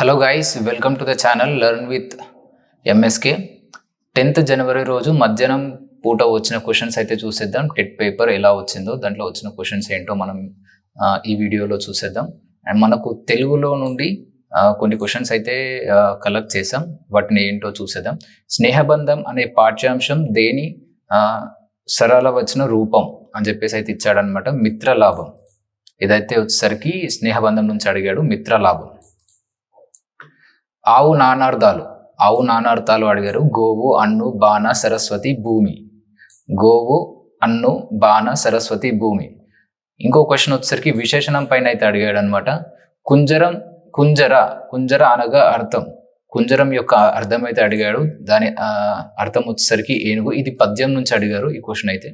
Hello guys welcome to the channel learn with MSK tenth జనవరి రోజు మధ్యాహ్నం పూట వచ్చిన క్వశ్చన్స్ అయితే చూసేద్దాం. టెట్ పేపర్ ఎలా వచ్చిందో దాంట్లో వచ్చిన క్వశ్చన్స్ ఏంటో మనం ఈ వీడియోలో చూసేద్దాం. అండ్ మనకు తెలుగులో నుండి కొన్ని క్వశ్చన్స్ అయితే కలెక్ట్ చేసాం వాటిని ఏంటో చూసేద్దాం. స్నేహబంధం అనే పాఠ్యాంశం దేని సరళ వచ్చిన రూపం అని చెప్పేసి అయితే ఇచ్చాడనమాట మిత్రలాభం. ఇదైతే వచ్చేసరికి స్నేహబంధం నుంచి అడిగాడు మిత్రలాభం. ఆవు నానార్థాలు ఆవు నానార్థాలు అడిగారు. గోవు అన్ను బాణ సరస్వతి భూమి. గోవు అన్ను బాణ సరస్వతి భూమి. ఇంకో క్వశ్చన్ వచ్చేసరికి విశేషణం పైన అయితే అడిగాడు అనమాట కుంజరం కుంజర కుంజర అనగా అర్థం. కుంజరం యొక్క అర్థం అయితే అడిగాడు. దాని అర్థం వచ్చేసరికి ఏనుగు. ఇది పద్యం నుంచి అడిగారు ఈ క్వశ్చన్ అయితే.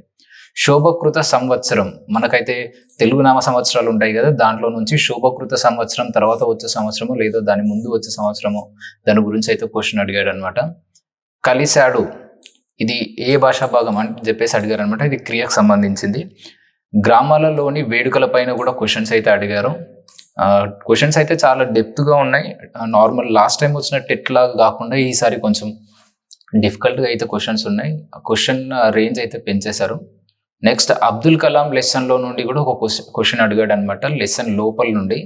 శోభకృత సంవత్సరం. మనకైతే తెలుగు నామ సంవత్సరాలు ఉంటాయి కదా దాంట్లో నుంచి శోభకృత సంవత్సరం తర్వాత వచ్చే సంవత్సరము లేదా దాని ముందు వచ్చే సంవత్సరము దాని గురించి అయితే క్వశ్చన్ అడిగాడు అనమాట కలిశాడు. ఇది ఏ భాషా భాగం అని చెప్పేసి అడిగారు అనమాట ఇది క్రియకు సంబంధించింది. గ్రామాలలోని వేడుకల పైన కూడా క్వశ్చన్స్ అయితే అడిగారు. క్వశ్చన్స్ అయితే చాలా డెప్త్గా ఉన్నాయి. నార్మల్ లాస్ట్ టైం వచ్చిన టెట్ లాగా కాకుండా ఈసారి కొంచెం డిఫికల్ట్గా అయితే క్వశ్చన్స్ ఉన్నాయి. క్వశ్చన్ రేంజ్ అయితే పెంచేశారు. నెక్స్ట్ అబ్దుల్ కలాం లెసన్లో నుండి కూడా ఒక క్వశ్చన్ అడిగాడు అనమాట లెసన్ లోపల నుండి.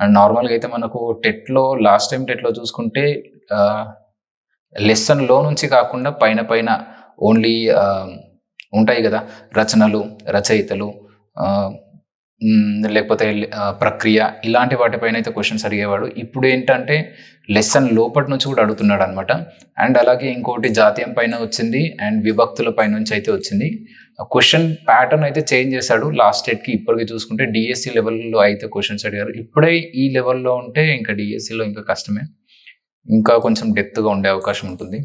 అండ్ నార్మల్గా అయితే మనకు టెట్లో లాస్ట్ టైం టెట్లో చూసుకుంటే లెసన్లో నుంచి కాకుండా పైన పైన ఓన్లీ ఉంటాయి కదా రచనలు రచయితలు లేకపోతే ప్రక్రియ ఇలాంటి వాటిపైన అయితే క్వశ్చన్స్ అడిగేవాడు. ఇప్పుడు ఏంటంటే లెసన్ లోపటి నుంచి కూడా అడుగుతున్నాడు అనమాట అండ్ అలాగే ఇంకోటి జాతీయం పైన వచ్చింది అండ్ విభక్తుల పైన నుంచి అయితే వచ్చింది. క్వశ్చన్ ప్యాటర్న్ అయితే చేంజ్ చేశాడు. లాస్ట్ డేట్కి ఇప్పటికి చూసుకుంటే డిఎస్సి లెవెల్లో అయితే క్వశ్చన్స్ అడిగారు. ఇప్పుడే ఈ లెవెల్లో ఉంటే ఇంకా డిఎస్సిలో ఇంకా కష్టమే. ఇంకా కొంచెం డెప్త్గా ఉండే అవకాశం ఉంటుంది.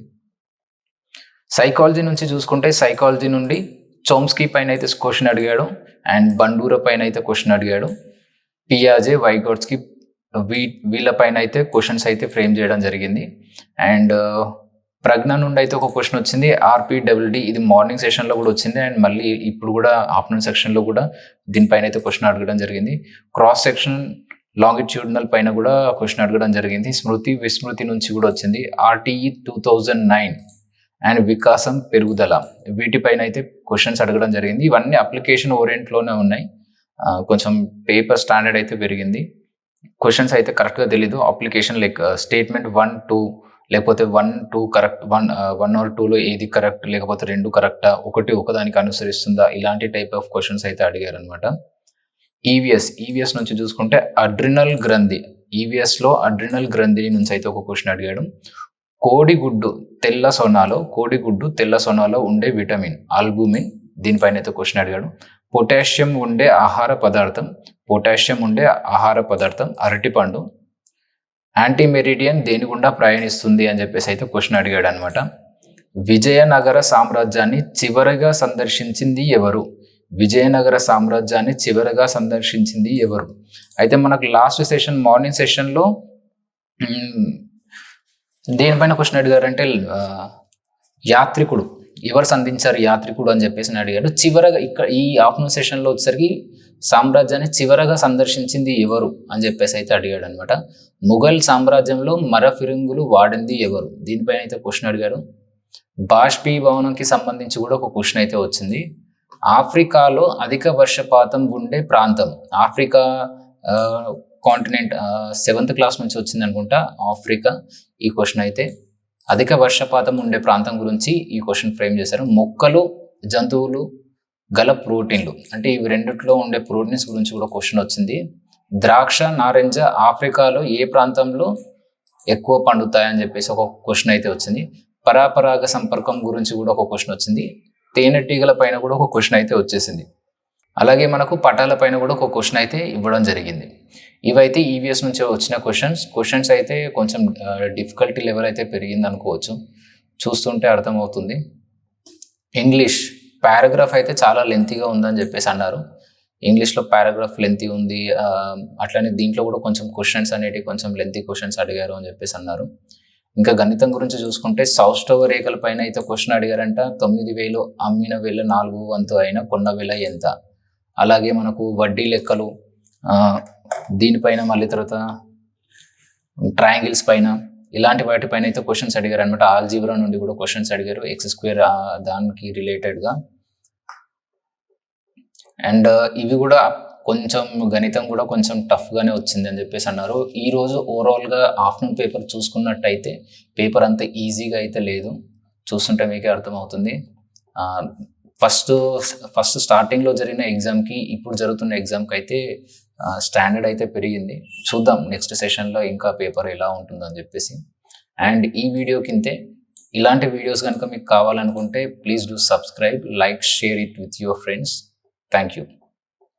సైకాలజీ నుంచి చూసుకుంటే సైకాలజీ నుండి చోమ్స్కీ పైన అయితే క్వశ్చన్ అడిగాడు అండ్ బండూర పైన అయితే క్వశ్చన్ అడిగాడు. పియాజే వైగోడ్స్కి వీ వీళ్ళ పైన అయితే క్వశ్చన్స్ అయితే ఫ్రేమ్ చేయడం జరిగింది. అండ్ ప్రజ్ఞ నుండి అయితే ఒక క్వశ్చన్ వచ్చింది. ఆర్పిడబ్ల్యూడి ఇది మార్నింగ్ సెషన్లో కూడా వచ్చింది. అండ్ మళ్ళీ ఇప్పుడు కూడా ఆఫ్టర్నూన్ సెక్షన్లో కూడా దీనిపైన అయితే క్వశ్చన్ అడగడం జరిగింది. క్రాస్ సెక్షన్ లాంగిట్యూడినల్ పైన కూడా క్వశ్చన్ అడగడం జరిగింది. స్మృతి విస్మృతి నుంచి కూడా వచ్చింది. RTE two thousand nine and వికాసం పెరుగుదల. వీటిపైన అయితే క్వశ్చన్స్ అడగడం జరిగింది. ఇవన్నీ అప్లికేషన్ ఓరియంట్లోనే ఉన్నాయి. కొంచెం పేపర్ స్టాండర్డ్ అయితే పెరిగింది. క్వశ్చన్స్ అయితే కరెక్ట్గా తెలీదు. Application like statement one two లేకపోతే one two correct one one or టూలో ఏది కరెక్ట్ లేకపోతే రెండు కరెక్టా ఒకటి ఒకదానికి అనుసరిస్తుందా? ఇలాంటి టైప్ ఆఫ్ క్వశ్చన్స్ అయితే అడిగారు అనమాట ఈవిఎస్ ఈవిఎస్ నుంచి చూసుకుంటే అడ్రినల్ గ్రంథి ఈవిఎస్లో అడ్రినల్ గ్రంథి నుంచి అయితే ఒక క్వశ్చన్ అడిగాడు. కోడిగుడ్డు తెల్ల సొనాలో కోడిగుడ్డు తెల్ల సొనాలో ఉండే విటమిన్ ఆల్బుమిన్ దీనిపైన అయితే క్వశ్చన్ అడిగాడు. పొటాషియం ఉండే ఆహార పదార్థం పొటాషియం ఉండే ఆహార పదార్థం అరటిపండు యాంటీమెరిడియన్ దేని గుండా ప్రయాణిస్తుంది అని చెప్పేసి అయితే క్వశ్చన్ అడిగాడు అనమాట విజయనగర సామ్రాజ్యాన్ని చివరగా సందర్శించింది ఎవరు? విజయనగర సామ్రాజ్యాన్ని చివరగా సందర్శించింది ఎవరు? అయితే మనకు లాస్ట్ సెషన్ మార్నింగ్ సెషన్లో దేనిపైన క్వశ్చన్ అడిగారంటే యాత్రికుడు. ఎవరు సంధించారు యాత్రికుడు అని చెప్పేసి అడిగాడు. చివరగా ఇక్కడ ఈ ఆఫ్టర్నూన్ సెషన్లో వచ్చేసరికి సామ్రాజ్యాన్ని చివరగా సందర్శించింది ఎవరు అని చెప్పేసి అయితే అడిగాడు అనమాట ముఘల్ సామ్రాజ్యంలో మరఫిరంగులు వాడింది ఎవరు? దీనిపైన అయితే క్వశ్చన్ అడిగాడు బాష్పీభవనంకి సంబంధించి కూడా ఒక క్వశ్చన్ అయితే వచ్చింది. ఆఫ్రికాలో అధిక వర్షపాతం ఉండే ప్రాంతం. ఆఫ్రికా కాంటినెంట్ సెవెంత్ క్లాస్ నుంచి వచ్చింది అనుకుంటా ఆఫ్రికా ఈ క్వశ్చన్ అయితే. అధిక వర్షపాతం ఉండే ప్రాంతం గురించి ఈ క్వశ్చన్ ఫ్రేమ్ చేశారు. మొక్కలు జంతువులు గల ప్రోటీన్లు అంటే ఇవి రెండిట్లో ఉండే ప్రోటీన్స్ గురించి కూడా క్వశ్చన్ వచ్చింది. ద్రాక్ష నారింజ ఆఫ్రికాలో ఏ ప్రాంతంలో ఎక్కువ పండుతాయని చెప్పేసి ఒక క్వశ్చన్ అయితే వచ్చింది. పరాపరాగ సంపర్కం గురించి కూడా ఒక క్వశ్చన్ వచ్చింది. తేనెటీగల పైన కూడా ఒక క్వశ్చన్ అయితే వచ్చేసింది. అలాగే మనకు పటాల పైన కూడా ఒక క్వశ్చన్ అయితే ఇవ్వడం జరిగింది. ఇవైతే ఈవీఎస్ నుంచి వచ్చిన క్వశ్చన్స్ క్వశ్చన్స్ అయితే కొంచెం డిఫికల్టీ లెవెల్ అయితే పెరిగింది అనుకోవచ్చు. చూస్తుంటే అర్థమవుతుంది. ఇంగ్లీష్ పారాగ్రాఫ్ అయితే చాలా లెంతీగా ఉందని చెప్పేసి అన్నారు. ఇంగ్లీష్లో పారాగ్రాఫ్ లెంతీ ఉంది. అట్లనే దీంట్లో కూడా కొంచెం క్వశ్చన్స్ అనేటివి కొంచెం లెంతీ క్వశ్చన్స్ అడిగారు అని చెప్పేసి అన్నారు. ఇంకా గణితం గురించి చూసుకుంటే సౌష్టవ రేఖల పైన అయితే క్వశ్చన్ అడిగారంట. తొమ్మిది వేలు అమ్మిన వేల నాలుగు వంతు అయిన కొన్న వేల ఎంత? అలాగే మనకు వడ్డీ లెక్కలు దీనిపైన మళ్ళీ తర్వాత ట్రయాంగిల్స్ పైన ఇలాంటి వాటిపైన అయితే క్వశ్చన్స్ అడిగారు అనమాట ఆల్జీబ్రా నుండి కూడా క్వశ్చన్స్ అడిగారు. ఎక్స్ స్క్వేర్ దానికి రిలేటెడ్గా అండ్ uh, ఇవి కూడా కొంచెం గణితం కూడా కొంచెం టఫ్గానే వచ్చింది అని చెప్పేసి అన్నారు. ఈరోజు ఓవరాల్గా ఆఫ్టర్నూన్ పేపర్ చూసుకున్నట్టయితే పేపర్ అంత ఈజీగా అయితే లేదు. చూస్తుంటే మీకే అర్థమవుతుంది. ఫస్ట్ ఫస్ట్ స్టార్టింగ్లో జరిగిన ఎగ్జామ్కి ఇప్పుడు జరుగుతున్న ఎగ్జామ్కి అయితే స్టాండర్డ్ అయితే పెరిగింది. చూద్దాం నెక్స్ట్ సెషన్లో ఇంకా పేపర్ ఎలా ఉంటుందని చెప్పేసి. అండ్ ఈ వీడియో కింతే ఇలాంటి వీడియోస్ కనుక మీకు కావాలనుకుంటే please do subscribe like share it with your friends thank you